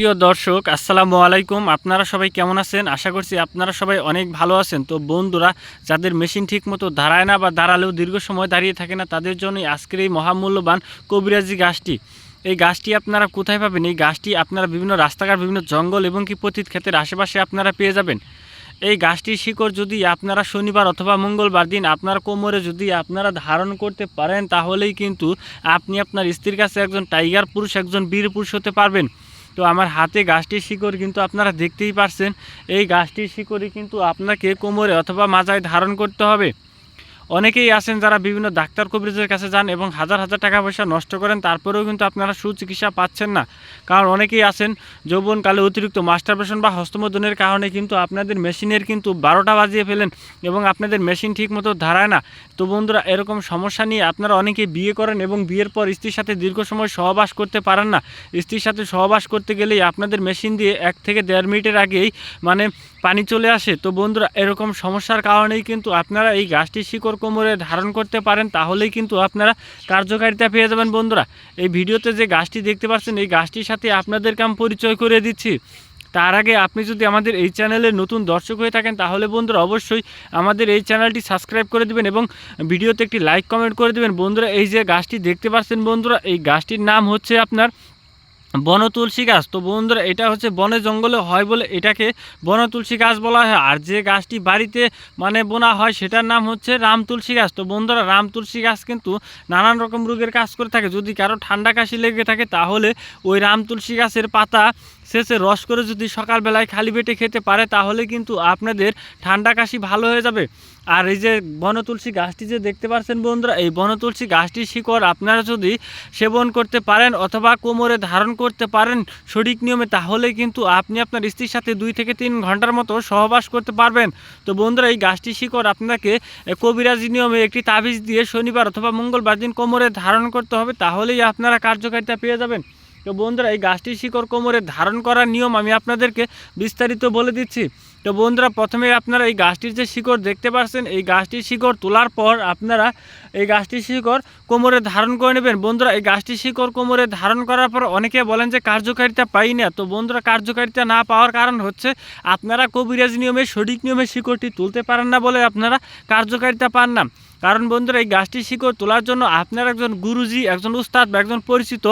প্রিয় দর্শক, আসসালামু আলাইকুম। আপনারা সবাই কেমন আছেন? আশা করছি আপনারা সবাই অনেক ভালো আছেন। তো বন্ধুরা, যাদের মেশিন ঠিক মতো দাঁড়ায় না বা দাঁড়ালেও দীর্ঘ সময় দাঁড়িয়ে থাকে না, তাদের জন্যই আজকের এই মহামূল্যবান কবিরাজি গাছটি। এই গাছটি আপনারা কোথায় পাবেন? এই গাছটি আপনারা বিভিন্ন রাস্তাঘাট, বিভিন্ন জঙ্গল এবং কি পতিত ক্ষেতের আশেপাশে আপনারা পেয়ে যাবেন। এই গাছটির শিকড় যদি আপনারা শনিবার অথবা মঙ্গলবার দিন আপনার কোমরে যদি আপনারা ধারণ করতে পারেন, তাহলেই কিন্তু আপনি আপনার স্ত্রীর কাছে একজন টাইগার পুরুষ, একজন বীর পুরুষ হতে পারবেন। তো আমার হাতে গাছটির শিকড় কিন্তু আপনারা দেখতেই পারছেন। এই গাছটির শিকড়ই কিন্তু আপনাকে কোমরে অথবা মাজায় ধারণ করতে হবে। অনেকেই আছেন যারা বিভিন্ন ডাক্তার কবিরাজের কাছে যান এবং হাজার হাজার টাকা পয়সা নষ্ট করেন, তারপরেও কিন্তু আপনারা সুচিকিৎসা পাচ্ছেন না। কারণ অনেকেই আছেন যৌবনকালে অতিরিক্ত মাস্টারবেশন বা হস্তমোদনের কারণে কিন্তু আপনাদের মেশিনের কিন্তু বারোটা বাজিয়ে ফেলেন এবং আপনাদের মেশিন ঠিক মতো ধারায় না। তো বন্ধুরা, এরকম সমস্যা নিয়ে আপনারা অনেকেই বিয়ে করেন এবং বিয়ের পর স্ত্রীর সাথে দীর্ঘ সময় সহবাস করতে পারেন না। স্ত্রীর সাথে সহবাস করতে গেলেই আপনাদের মেশিন দিয়ে এক থেকে দেড় মিনিটের আগেই মানে পানি চলে আসে। তো বন্ধুরা, এরকম সমস্যার কারণেই কিন্তু আপনারা এই গাছটি শিকড় কোমরে ধারণ করতে পারেন, তাহলেই কিন্তু আপনারা কার্যকারিতা পেয়ে যাবেন বন্ধুরা। এই ভিডিওতে যে গাছটি দেখতে পাচ্ছেন, এই গাছটির সাথে আপনাদেরকে আমি পরিচয় করে দিচ্ছি। তার আগে আপনি যদি আমাদের এই চ্যানেলের নতুন দর্শক হয়ে থাকেন, তাহলে বন্ধুরা অবশ্যই আমাদের এই চ্যানেলটি সাবস্ক্রাইব করে দিবেন এবং ভিডিওতে একটি লাইক কমেন্ট করে দিবেন। বন্ধুরা, এই যে গাছটি দেখতে পাচ্ছেন বন্ধুরা, এই গাছটির নাম হচ্ছে আপনার বন তুলসী গাছ। তো বন্ধুরা, এটা হচ্ছে বনে জঙ্গলে হয় বলে এটাকে বন তুলসী গাছ বলা হয়। আর যে গাছটি বাড়িতে মানে বোনা হয়, সেটার নাম হচ্ছে রাম তুলসী গাছ। তো বন্ধুরা, রাম তুলসী গাছ কিন্তু নানান রকম রোগের কাজ করে থাকে। যদি কারও ঠান্ডা কাশি লেগে থাকে, তাহলে ওই রাম তুলসী গাছের পাতা শেষে রস করে যদি সকালবেলায় খালি পেটে খেতে পারে, তাহলে কিন্তু আপনাদের ঠান্ডা কাশি ভালো হয়ে যাবে। আর এই যে বনতুলসী গাছটি যে দেখতে পাচ্ছেন বন্ধুরা, এই বনতুলসী গাছটির শিকড় আপনারা যদি সেবন করতে পারেন অথবা কোমরে ধারণ করতে পারেন সঠিক নিয়মে, তাহলে কিন্তু আপনি আপনার স্ত্রীর সাথে দুই থেকে তিন ঘণ্টার মতো সহবাস করতে পারবেন। তো বন্ধুরা, এই গাছটি শিকড় আপনাকে কবিরাজি নিয়মে একটি তাবিজ দিয়ে শনিবার অথবা মঙ্গলবার দিন কোমরে ধারণ করতে হবে, তাহলেই আপনারা কার্যকারিতা পেয়ে যাবেন। তো বন্ধুরা, এই গাছটির শিকড় কোমরে ধারণ করার নিয়ম আমি আপনাদেরকে বিস্তারিত বলে দিচ্ছি। তো বন্ধুরা, প্রথমে আপনারা এই গাছটির যে শিকড় দেখতে পাচ্ছেন, এই গাছটির শিকড় তোলার পর আপনারা এই গাছটির শিকড় কোমরে ধারণ করে নেবেন। বন্ধুরা, এই গাছটির শিকড় কোমরে ধারণ করার পর অনেকে বলেন যে কার্যকারিতা পাই না। তো বন্ধুরা, কার্যকারিতা না পাওয়ার কারণ হচ্ছে আপনারা কবিরাজ নিয়মে, সঠিক নিয়মে শিকড়টি তুলতে পারেন না বলে আপনারা কার্যকারিতা পান না। কারণ বন্ধুরা, এই গাছটির শিকড় তোলার জন্য আপনার একজন গুরুজি, একজন উস্তাদ বা একজন পরিচিত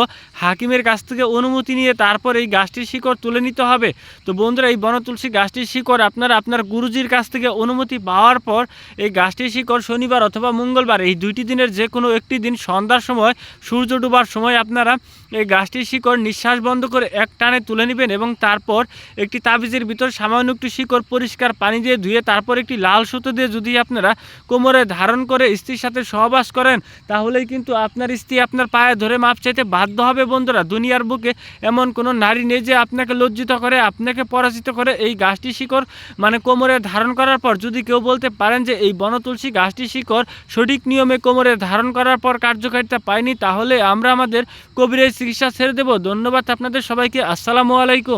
হাকিমের কাছ থেকে অনুমতি নিয়ে তারপর এই গাছটির শিকড় তুলে নিতে হবে। তো বন্ধুরা, এই বনতুলসী গাছটির শিকড় আপনারা আপনার গুরুজির কাছ থেকে অনুমতি পাওয়ার পর এই গাছটির শিকড় শনিবার অথবা মঙ্গলবার, এই দুইটি দিনের যে কোনো একটি দিন সন্ধ্যার সময়, সূর্য ডুবার সময় আপনারা এই গাছটির শিকড় নিঃশ্বাস বন্ধ করে এক টানে তুলে নেবেন এবং তারপর একটি তাবিজের ভিতর সামান্য একটু শিকড় পরিষ্কার পানি দিয়ে ধুয়ে তারপর একটি লাল সুতো দিয়ে যদি আপনারা কোমরে ধারণ করে স্ত্রীর সাথে সহবাস করেন, তাহলেই কিন্তু আপনার স্ত্রী আপনার পায়ে ধরে মাপ চাইতে বাধ্য হবে বন্ধুরা। দুনিয়ার বুকে এমন কোনো নারী নেই যে আপনাকে লজ্জিত করে, আপনাকে পরাজিত করে এই গাছটি শিকড় মানে কোমরে ধারণ করার পর যদি কেউ বলতে পারেন যে এই বনতুলসী গাছটি শিকড় সঠিক নিয়মে কোমরে ধারণ করার পর কার্যকারিতা পায়নি, তাহলে আমরা আমাদের কবিরের চিকিৎসা ছেড়ে দেব। ধন্যবাদ আপনাদের সবাইকে। আসসালামু আলাইকুম।